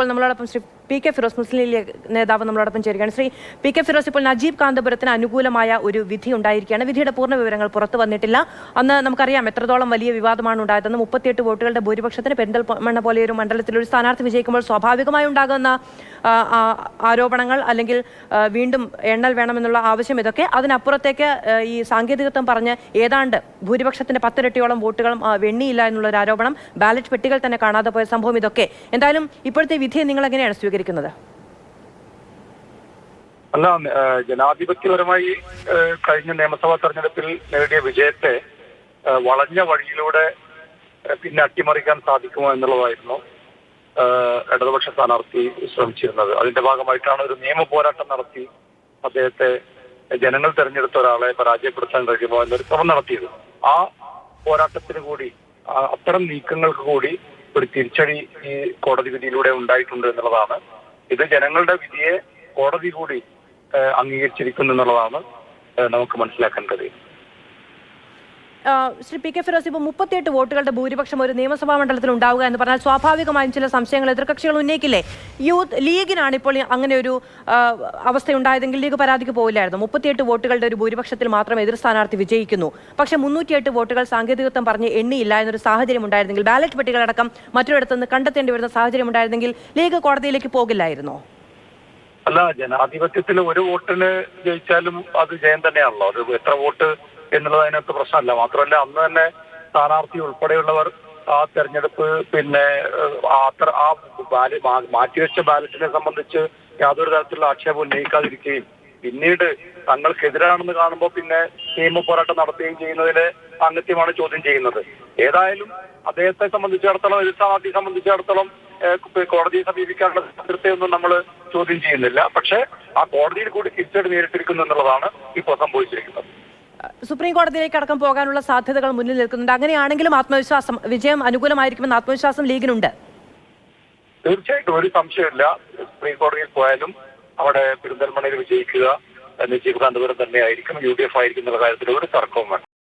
ഇപ്പോൾ നമ്മളോടൊപ്പം Shri P K Firoz Muslim League നേതാവ് നമ്മളോടൊപ്പം ചേരുകയാണ്. ശ്രീ പി കെ ഫിറോസ് ഇപ്പോൾ നജീബ് കാന്തപുരത്തിന് അനുകൂലമായ ഒരു വിധി ഉണ്ടായിരിക്കുകയാണ്. വിധിയുടെ പൂർണ വിവരങ്ങൾ പുറത്തു വന്നിട്ടില്ല. അന്ന് നമുക്കറിയാം എത്രത്തോളം വലിയ വിവാദമാണ് ഉണ്ടായതെന്ന് മുപ്പത്തിയെട്ട് വോട്ടുകളുടെ ഭൂരിപക്ഷത്തിന് പെരിന്തൽമണ്ണ പോലെ ഒരു മണ്ഡലത്തിൽ ഒരു സ്ഥാനാർത്ഥി വിജയിക്കുമ്പോൾ സ്വാഭാവികമായി ഉണ്ടാകുന്ന ആരോപണങ്ങൾ അല്ലെങ്കിൽ വീണ്ടും എണ്ണൽ വേണമെന്നുള്ള ആവശ്യം ഇതൊക്കെ അതിനപ്പുറത്തേക്ക് ഈ സാങ്കേതികത്വം പറഞ്ഞ് ഏതാണ്ട് ഭൂരിപക്ഷത്തിന്റെ പത്തിരട്ടിയോളം വോട്ടുകളും വെണ്ണിയില്ല എന്നുള്ള ഒരു ആരോപണം ബാലറ്റ് പെട്ടികൾ തന്നെ കാണാതെ പോയ സംഭവം ഇതൊക്കെ. എന്തായാലും ഇപ്പോഴത്തെ വിധിയെ നിങ്ങൾ എങ്ങനെയാണ് സ്വീകരിക്കുന്നത്? അല്ല ജനാധിപത്യപരമായി കഴിഞ്ഞ നിയമസഭാ തെരഞ്ഞെടുപ്പിൽ നേടിയ വിജയത്തെ വളഞ്ഞ വഴിയിലൂടെ പിന്നെ അട്ടിമറിക്കാൻ സാധിക്കുമോ എന്നുള്ളതായിരുന്നു. ഇടതുപക്ഷ സ്ഥാനാർത്ഥി ശ്രമിച്ചിരുന്നത്. അതിന്റെ ഭാഗമായിട്ടാണ് ഒരു നിയമ പോരാട്ടം നടത്തി അദ്ദേഹത്തെ ജനങ്ങൾ തെരഞ്ഞെടുത്ത ഒരാളെ പരാജയപ്പെടുത്താൻ കഴിയുമോ എന്നൊരു ശ്രമം നടത്തിയത്. ആ പോരാട്ടത്തിന് കൂടി അത്തരം നീക്കങ്ങൾക്ക് കൂടി ഒരു തിരിച്ചടി ഈ കോടതി വിധിയിലൂടെ ഉണ്ടായിട്ടുണ്ട് എന്നുള്ളതാണ്. ഇത് ജനങ്ങളുടെ വിധിയെ കോടതി കൂടി അംഗീകരിച്ചിരിക്കുന്നു എന്നുള്ളതാണ് നമുക്ക് മനസ്സിലാക്കാൻ കഴിയും ശ്രീ പി കെ ഫിറോസ് ഇപ്പോൾ മുപ്പത്തിയെട്ട് വോട്ടുകളുടെ ഭൂരിപക്ഷം ഒരു നിയമസഭാ മണ്ഡലത്തിൽ ഉണ്ടാവുക എന്ന് പറഞ്ഞാൽ സ്വാഭാവികമായും ചില സംശയങ്ങൾ എതിർകക്ഷികൾ ഉന്നയിക്കില്ലേ? യൂത്ത് ലീഗിനാണ് ഇപ്പോൾ അങ്ങനെ ഒരു അവസ്ഥ അവസ്ഥയുണ്ടായതെങ്കിൽ ലീഗ് പരാതിക്ക് പോയില്ലായിരുന്നു മുപ്പത്തിയെട്ട് വോട്ടുകളുടെ ഒരു ഭൂരിപക്ഷത്തിൽ മാത്രം എതിർ സ്ഥാനാർത്ഥി വിജയിക്കുന്നു. പക്ഷെ മുന്നൂറ്റിയെട്ട് വോട്ടുകൾ സാങ്കേതികത്വം പറഞ്ഞ് എണ്ണിയില്ല എന്നൊരു സാഹചര്യം ഉണ്ടായിരുന്നെങ്കിൽ ബാലറ്റ് പെട്ടികളടക്കം മറ്റൊരിടത്ത് നിന്ന് കണ്ടെത്തേണ്ടി വരുന്ന സാഹചര്യം ഉണ്ടായിരുന്നെങ്കിൽ ലീഗ് കോടതിയിലേക്ക് പോകില്ലായിരുന്നോ? അല്ല ജനാധിപത്യത്തിൽ ഒരു വോട്ടിന് ജയിച്ചാലും അത് ജയം തന്നെയാണല്ലോ. അത് എത്ര വോട്ട് എന്നുള്ളത് അതിനകത്ത് പ്രശ്നമല്ല. മാത്രമല്ല അന്ന് തന്നെ സ്ഥാനാർത്ഥി ഉൾപ്പെടെയുള്ളവർ ആ തെരഞ്ഞെടുപ്പ് പിന്നെ അത്ര ആ മാറ്റിവെച്ച ബാലറ്റിനെ സംബന്ധിച്ച് യാതൊരു തരത്തിലുള്ള ആക്ഷേപം ഉന്നയിക്കാതിരിക്കുകയും പിന്നീട് തങ്ങൾക്കെതിരാണെന്ന് കാണുമ്പോൾ പിന്നെ നിയമ പോരാട്ടം നടത്തുകയും ചെയ്യുന്നതിലെ അംഗത്യമാണ് ചോദ്യം ചെയ്യുന്നത്. ഏതായാലും അദ്ദേഹത്തെ സംബന്ധിച്ചിടത്തോളം എതിർ സ്ഥാനാർത്ഥിയെ സംബന്ധിച്ചിടത്തോളം കോടതിയെ സമീപിക്കാനുള്ള സ്വാതന്ത്ര്യത്തെയൊന്നും നമ്മൾ ചോദ്യം ചെയ്യുന്നില്ല. പക്ഷേ ആ കോടതിയിൽ കൂടി തിരിച്ചടി നേരിട്ടിരിക്കുന്നു എന്നുള്ളതാണ് ഇപ്പോൾ സംഭവിച്ചിരിക്കുന്നത്. സുപ്രീം കോടതിയിലേക്ക് അടക്കം പോകാനുള്ള സാധ്യതകൾ മുന്നിൽ നിൽക്കുന്നുണ്ട്. അങ്ങനെയാണെങ്കിലും ആത്മവിശ്വാസം വിജയം അനുകൂലമായിരിക്കുമെന്ന് ആത്മവിശ്വാസം ലീഗിനുണ്ട്. തീർച്ചയായിട്ടും ഒരു സംശയമില്ല സുപ്രീം കോടതിയിൽ പോയാലും അവിടെ പെരിന്തൽമണ്ണയിൽ വിജയിക്കുക എന്ന് കാന്തപുരം തന്നെയായിരിക്കും യു ഡി എഫ് ആയിരിക്കും എന്നുള്ള കാര്യത്തിൽ ഒരു തർക്കവും വേണ്ട